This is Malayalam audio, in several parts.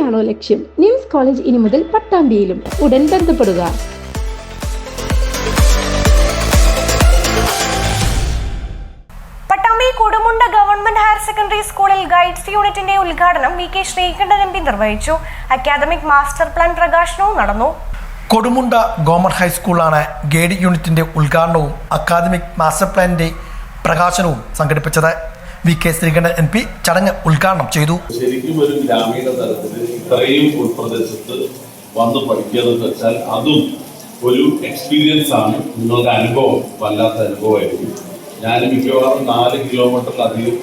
തന്നെയാണോ ലക്ഷ്യം? നിംസ് കോളേജ് ഇനി മുതൽ പട്ടാമ്പിയിലും ഉടൻ ബന്ധപ്പെടുക. Pattambi Kodumunda government higher secondary സ്കൂളിൽ ഗൈഡ്സ് യൂണിറ്റിന്റെ ഉദ്ഘാടനം V K Sreekandan M P നിർവഹിച്ചു. അക്കാദമിക് മാസ്റ്റർ പ്ലാൻ പ്രകാശനവും നടന്നു. കൊടുമുണ്ട ഗവൺമെന്റ് ഹൈസ്കൂളാണ് ഗൈഡ് യൂണിറ്റിന്റെ ഉദ്ഘാടനവും അക്കാദമിക് മാസ്റ്റർ പ്ലാനിന്റെ പ്രകാശനവും സംഘടിപ്പിച്ചത്. V K Sreekandan M P ചടങ്ങ് ഉദ്ഘാടനം ചെയ്തു. ശരിക്കും ഒരു ഗ്രാമീണ തലത്തിൽ ഇത്രയും ഉൾപ്രദേശത്ത് വന്ന് പഠിക്കുക വെച്ചാൽ അതും ഒരു എക്സ്പീരിയൻസ് ആണ്. നിങ്ങളുടെ അനുഭവം വല്ലാത്ത അനുഭവമായിരിക്കും. ഞാൻ മിക്കവാറും നാല് കിലോമീറ്ററിലധികം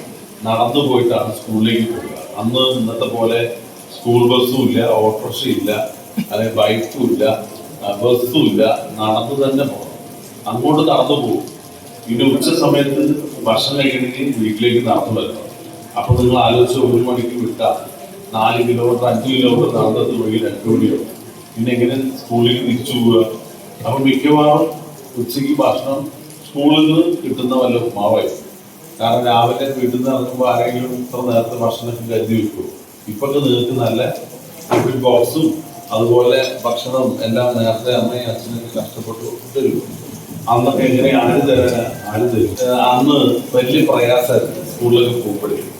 നടന്നു പോയിട്ടാണ് സ്കൂളിലേക്ക് പോവുക. അന്ന് ഇന്നത്തെ പോലെ സ്കൂൾ ബസ്സും ഇല്ല ഓട്ടോറിക്ഷ ഇല്ല അല്ലെങ്കിൽ ബൈക്കും ഇല്ല ബസ്സും ഇല്ല നടന്നു തന്നെ പോകണം. അങ്ങോട്ട് നടന്നു പോകും. പിന്നെ ഉച്ച സമയത്ത് ഭക്ഷണം കഴിക്കണമെങ്കിൽ വീട്ടിലേക്ക് നടന്നു വരണം. അപ്പൊ നിങ്ങൾ ആലോചിച്ച് ഒരു മണിക്ക് വിട്ട നാല് കിലോമീറ്റർ അഞ്ച് കിലോമീറ്റർ നടന്നത് വഴി രണ്ട് മണിയോ പിന്നെ എങ്ങനെ സ്കൂളിൽ തിരിച്ചു പോവുക? അപ്പൊ മിക്കവാറും ഉച്ചയ്ക്ക് ഭക്ഷണം സ്കൂളിൽ നിന്ന് കിട്ടുന്ന വല്ല ഉപ്മാവായിരിക്കും. കാരണം രാവിലെ വീട്ടിൽ നിന്ന് ഇറങ്ങുമ്പോൾ ആരെങ്കിലും ഇത്ര നേരത്തെ ഭക്ഷണമൊക്കെ കരുതി വെക്കും. ഇപ്പൊക്കെ നിങ്ങൾക്ക് നല്ല ടിഫിൻ ബോക്സും അതുപോലെ ഭക്ഷണം എല്ലാം നേരത്തെ അമ്മയും അച്ഛനൊക്കെ കഷ്ടപ്പെട്ടു തരും അന്നൊക്കെ എങ്ങനെയാണ് തരാനാ അന്ന് വലിയ പ്രയാസമായിരുന്നു സ്കൂളിലൊക്കെ പോകുമ്പോഴേക്കും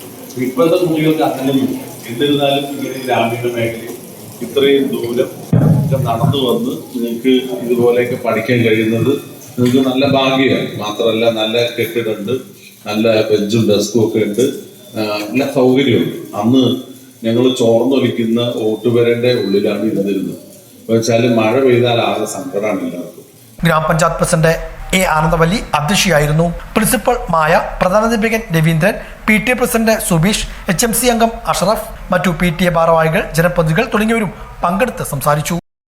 ഇപ്പോഴത്തെ കുട്ടികൾക്ക് അങ്ങനെയൊന്നും ഇല്ല. എന്നിരുന്നാലും ഇങ്ങനെ ഗ്രാമീണ മേഖലയിൽ ഇത്രയും ദൂരം ഒക്കെ നടന്നു വന്ന് നിങ്ങൾക്ക് ഇതുപോലെയൊക്കെ പഠിക്കാൻ കഴിയുന്നത് നിങ്ങൾക്ക് നല്ല ഭാഗ്യമാണ്. മാത്രമല്ല നല്ല കെട്ടിടമുണ്ട് നല്ല ബെഞ്ചും ഡെസ്കും ഒക്കെ ഉണ്ട്. നല്ല സൗകര്യമുണ്ട്. അന്ന് ഞങ്ങൾ ചോർന്നൊലിക്കുന്ന ഓട്ടുപരന്റെ ഉള്ളിലാണ് ഇരുന്നിരുന്നത് വെച്ചാൽ മഴ പെയ്താൽ ആകെ സങ്കടമാണ് എല്ലാവർക്കും. ഗ്രാമപഞ്ചായത്ത് പ്രസിഡന്റ് എ ആനന്ദവല്ലി അധ്യക്ഷയായിരുന്നു. Principal Maya പ്രധാനാധ്യാപകൻ Raveendran P T A president Subeesh H M C അംഗം അഷറഫ് മറ്റു പി ടി എ ഭാരവാഹികൾ ജനപ്രതിനിധികൾ തുടങ്ങിയവരും പങ്കെടുത്ത് സംസാരിച്ചു.